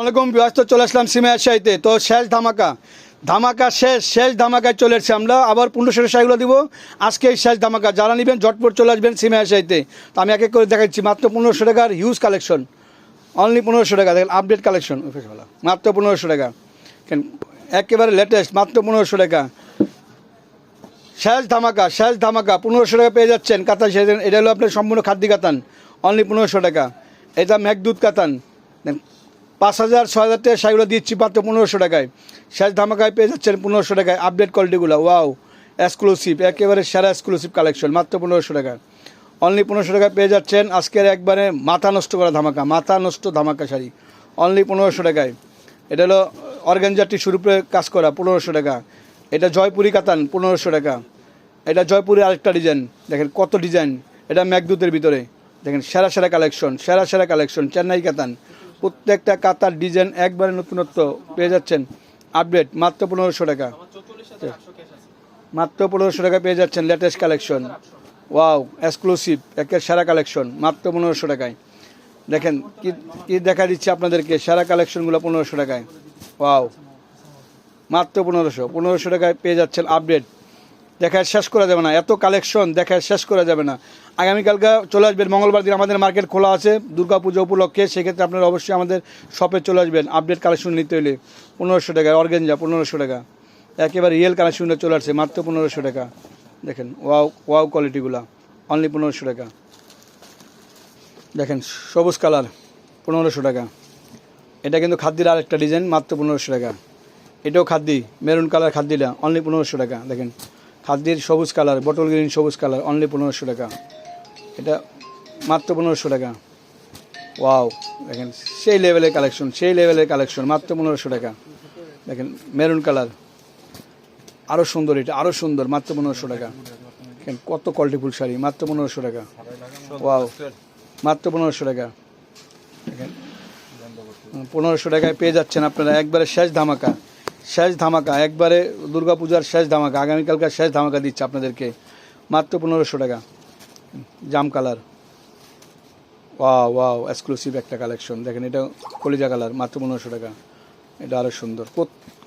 আসসালামাইকুম ব্যস্ত চলে আসলাম সিমে শাহিতে তো শেষ ধামাকা। ধামাকা শেষ শেষ ধামাকায় চলে এসেছি আমরা। আবার পনেরোশো শাড়িগুলো দিব। আজকে এই শেষ ধামাকা। যারা নেবেন, ঝটপট চলে আসবেন সিমে শাহিতে তো আমি এক এক করে দেখাচ্ছি। মাত্র পনেরোশো টাকার হিউজ কালেকশন অনলি পনেরোশো টাকা। দেখেন আপডেট কালেকশন মাত্র পনেরোশো টাকা। কেন, একেবারে লেটেস্ট মাত্র পনেরোশো টাকা। শেষ ধামাকা শেষ ধামাকা। পনেরোশো টাকা পেয়ে যাচ্ছেন কাতান এটা হলো আপনার সম্পূর্ণ খাদ্য কাতান। অনলি পনেরোশো টাকা। এটা মেঘদুধ কাতান। পাঁচ হাজার, ছয় হাজার টাকা শাড়িগুলো দিচ্ছি মাত্র পনেরোশো টাকায়। শেষ ধামাকায় পেয়ে যাচ্ছেন পনেরোশো টাকায় আপডেট কোয়ালিটিগুলো ওয়াও এক্সক্লুসিভ একেবারে সেরা এক্সক্লুসিভ কালেকশন মাত্র পনেরোশো টাকা অনলি পনেরোশো টাকায় পেয়ে যাচ্ছেন আজকের একবারে মাথা নষ্ট করা ধামাকা, মাথা নষ্ট ধামাকা শাড়ি। অনলি পনেরোশো টাকায়। এটা হলো অর্গানজার টিস্যুর উপরে কাজ করা, পনেরোশো টাকা। এটা জয়পুরি কাতান, পনেরোশো টাকা। এটা জয়পুরের আরেকটা ডিজাইন দেখেন কত ডিজাইন এটা ম্যাকদুতের ভিতরে। দেখেন সেরা সেরা কালেকশন সেরা সেরা কালেকশন চেন্নাই কাতান। প্রত্যেকটা কাতার ডিজাইন একবারে নতুনত্ব পেয়ে যাচ্ছেন। আপডেট, মাত্র পনেরোশো টাকা। মাত্র পনেরোশো টাকা পেয়ে যাচ্ছেন লেটেস্ট কালেকশন ওয়াও এক্সক্লুসিভ একের সেরা কালেকশন মাত্র পনেরোশো টাকায়। দেখেন, কি কি দেখা দিচ্ছে আপনাদেরকে, সেরা কালেকশনগুলো পনেরোশো টাকায়। ওয়াও মাত্র পনেরোশো। পনেরোশো টাকায় পেয়ে যাচ্ছেন আপডেট দেখায় শেষ করা যাবে না। এত কালেকশন দেখায় শেষ করা যাবে না। আগামীকালকে চলে আসবেন, মঙ্গলবার দিন আমাদের মার্কেট খোলা আছে দুর্গাপুজো উপলক্ষে, সেক্ষেত্রে আপনারা অবশ্যই আমাদের শপে চলে আসবেন আপডেট কালেকশন নিতে হলে। পনেরোশো টাকা অর্গেঞ্জা পনেরোশো টাকা। একেবারে রিয়েল কালেকশনটা চলে আসছে, মাত্র পনেরোশো টাকা। দেখেন ওয়াও ওয়াও কোয়ালিটিগুলা অনলি পনেরোশো টাকা। দেখেন, সবুজ কালার পনেরোশো টাকা। এটা কিন্তু খাদ্যির আর একটা ডিজাইন মাত্র পনেরোশো টাকা। এটাও খাদ্যি মেরুন কালার খাদ্যিটা অনলি পনেরোশো টাকা। দেখেন খাদ্যের সবুজ কালার বটল গ্রিন সবুজ কালার অনলি পনেরোশো টাকা। এটা মাত্র পনেরোশো টাকা। ওয়াও দেখেন, সেই লেভেলের কালেকশন সেই লেভেলের কালেকশন মাত্র পনেরোশো টাকা। দেখেন মেরুন কালার আরও সুন্দর এটা আরও সুন্দর, মাত্র পনেরোশো টাকা। দেখেন, কত কোয়ালিটিফুল শাড়ি, মাত্র পনেরোশো টাকা। ওয়াও মাত্র পনেরোশো টাকা। দেখেন, পনেরোশো টাকায় পেয়ে যাচ্ছেন আপনারা একবারে শেষ ধামাকা। শেষ ধামাকা, একবারে দুর্গাপূজার শেষ ধামাকা আগামীকালকার শেষ ধামাকা দিচ্ছে আপনাদেরকে। মাত্র পনেরোশো টাকা। জাম কালার। ওয়াও ওয়াও এক্সক্লুসিভ একটা কালেকশন দেখেন, এটা কলিজা কালার, মাত্র পনেরোশো টাকা। এটা আরও সুন্দর।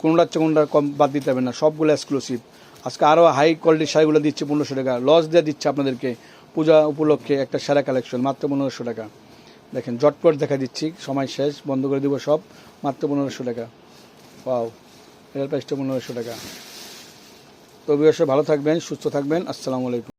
কোনটার চেয়ে কোনটা কম বাদ দিতে হবে না, সবগুলো এক্সক্লুসিভ আজকে আরও হাই কোয়ালিটির শাড়িগুলো দিচ্ছে পনেরোশো টাকা। লস দিয়ে দিচ্ছে আপনাদেরকে পূজা উপলক্ষে একটা সেরা কালেকশন মাত্র পনেরোশো টাকা। দেখেন, জটপট দেখা দিচ্ছি, সময় শেষ, বন্ধ করে দিব সব, মাত্র পনেরোশো টাকা। ওয়াও। এটার প্রাইসটা পনেরোশো টাকা। তো অবশ্যই ভালো থাকবেন সুস্থ থাকবেন। আসসালামু আলাইকুম।